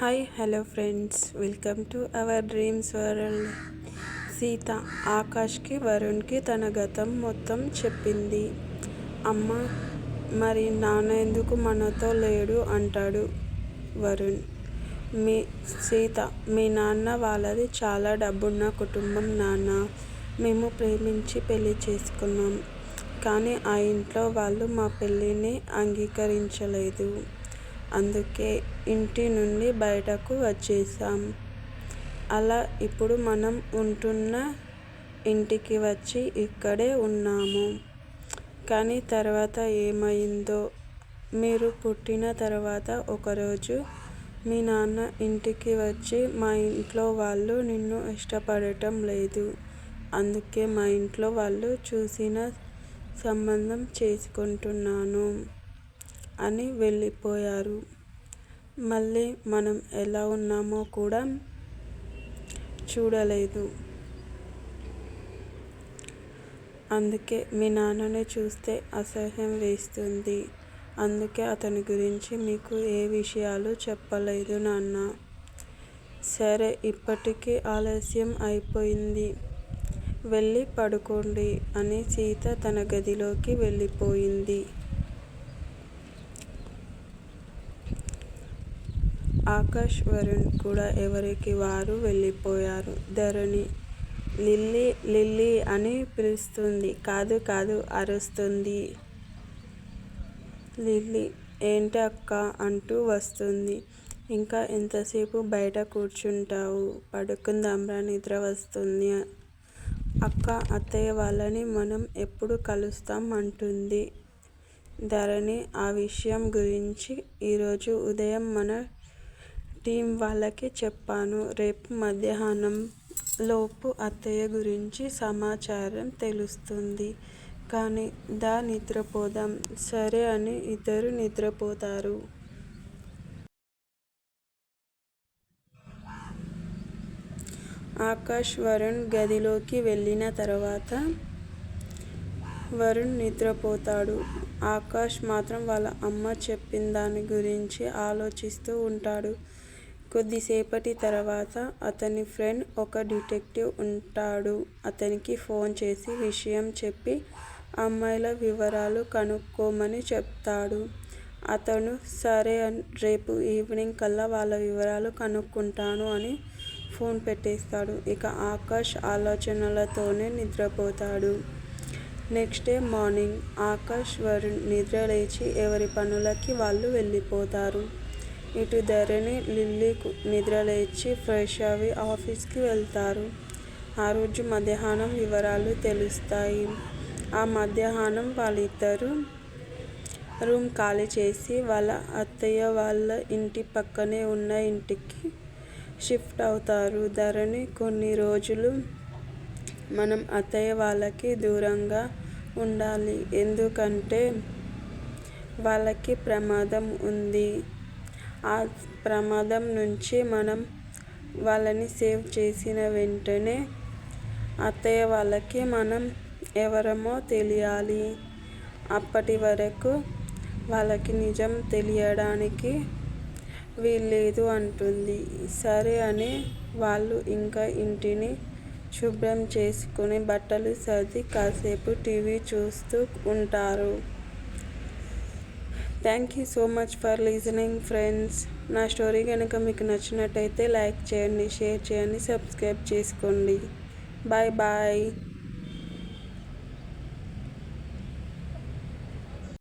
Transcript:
Hi hello friends welcome to our dreams world Sita ఆకాష్కి వరుణ్కి తన గతం మొత్తం చెప్పింది. అమ్మ మరి నాన్న ఎందుకు మనతో లేడు అంటాడు వరుణ్. మీ సీత మీ నాన్న వాళ్ళది చాలా డబ్బున్న కుటుంబం నాన్న. మేము ప్రేమించి పెళ్ళి చేసుకున్నాం. కానీ ఆ ఇంట్లో వాళ్ళు మా పెళ్ళిని అంగీకరించలేదు. అందుకే ఇంటి నుండి బయటకు వచ్చేసాం అలా ఇప్పుడు మనం ఉంటున్న ఇంటికి వచ్చి ఇక్కడే ఉన్నాము. కానీ తర్వాత ఏమైందో? మీరు పుట్టిన తర్వాత ఒకరోజు మీ నాన్న ఇంటికి వచ్చి మా ఇంట్లో వాళ్ళు నిన్ను ఇష్టపడటం లేదు. అందుకే మా ఇంట్లో వాళ్ళు చూసిన సంబంధం చేసుకుంటున్నాను. అని వెళ్ళిపోయారు. మళ్ళీ మనం ఎలా ఉన్నామో కూడా చూడలేదు. అందుకే మీ నాన్నని చూస్తే అసహ్యం వేస్తుంది. అందుకే అతని గురించి మీకు ఏ విషయాలు చెప్పలేదు నాన్న. సరే ఇప్పటికీ ఆలస్యం అయిపోయింది. వెళ్ళి పడుకోండి అని సీత తన గదిలోకి వెళ్ళిపోయింది. ఆకాష్ వరుణ్ కూడా ఎవరికి వారు వెళ్ళిపోయారు? ధరణి లిల్లీ లిల్లీ అని పిలుస్తుంది. కాదు కాదు అరుస్తుంది. లిల్లీ ఏంటి అక్క? అంటూ వస్తుంది. ఇంకా ఎంతసేపు బయట కూర్చుంటావు? పడుకుందాంరా నిద్ర వస్తుంది. అక్క అత్తయ్య వాళ్ళని మనం ఎప్పుడు కలుస్తాం? అంటుంది. ధరణి ఆ విషయం గురించి ఈరోజు ఉదయం మన టీం వాళ్ళకి చెప్పాను. రేపు మధ్యాహ్నం లోపు అత్తయ్య గురించి సమాచారం తెలుస్తుంది. కానీ దా నిద్రపోదాం. సరే అని ఇద్దరు నిద్రపోతారు. ఆకాష్ వరుణ్ గదిలోకి వెళ్ళిన తర్వాత వరుణ్ నిద్రపోతాడు. ఆకాష్ మాత్రం వాళ్ళ అమ్మ చెప్పిన దాని గురించి ఆలోచిస్తూ ఉంటాడు. కొద్దిసేపటి తర్వాత అతని ఫ్రెండ్ ఒక డిటెక్టివ్ ఉంటాడు. అతనికి ఫోన్ చేసి విషయం చెప్పి అమ్మాయిల వివరాలు కనుక్కోమని చెప్తాడు. అతను సరే రేపు ఈవినింగ్ కల్లా వాళ్ళ వివరాలు కనుక్కుంటాను అని ఫోన్ పెట్టేస్తాడు. ఇక ఆకాష్ ఆలోచనలతోనే నిద్రపోతాడు. Next day morning Akash Varun నిద్ర లేచి ఎవరి పనులకి వాళ్ళు వెళ్ళిపోతారు. ఇటు ధరణి లిల్లీ నిద్రలేచి ఫ్రెష్ అవి ఆఫీస్కి వెళ్తారు. ఆ రోజు మధ్యాహ్నం వివరాలు తెలుస్తాయి. ఆ మధ్యాహ్నం వాళ్ళిద్దరూ రూమ్ ఖాళీ చేసి వాళ్ళ అత్తయ్య వాళ్ళ ఇంటి పక్కనే ఉన్న ఇంటికి షిఫ్ట్ అవుతారు. ధరణి కొన్ని రోజులు మనం అత్తయ్య వాళ్ళకి దూరంగా ఉండాలి. ఎందుకంటే వాళ్ళకి ప్రమాదం ఉంది. ఆ ప్రమాదం నుంచి మనం వాళ్ళని సేవ్ చేసిన వెంటనే అత్తయ్య వాళ్ళకి మనం ఎవరమో తెలియాలి. అప్పటి వరకు వాళ్ళకి నిజం తెలియడానికి వీల్లేదు అంటుంది. సరే అని వాళ్ళు ఇంకా ఇంటిని శుభ్రం చేసుకుని బట్టలు సర్ది కాసేపు టీవీ చూస్తూ ఉంటారు. Thank you so much for listening friends నా స్టోరీ కనుక మీకు నచ్చినట్టయితే లైక్ చేయండి షేర్ చేయండి సబ్స్క్రైబ్ చేసుకోండి. Bye bye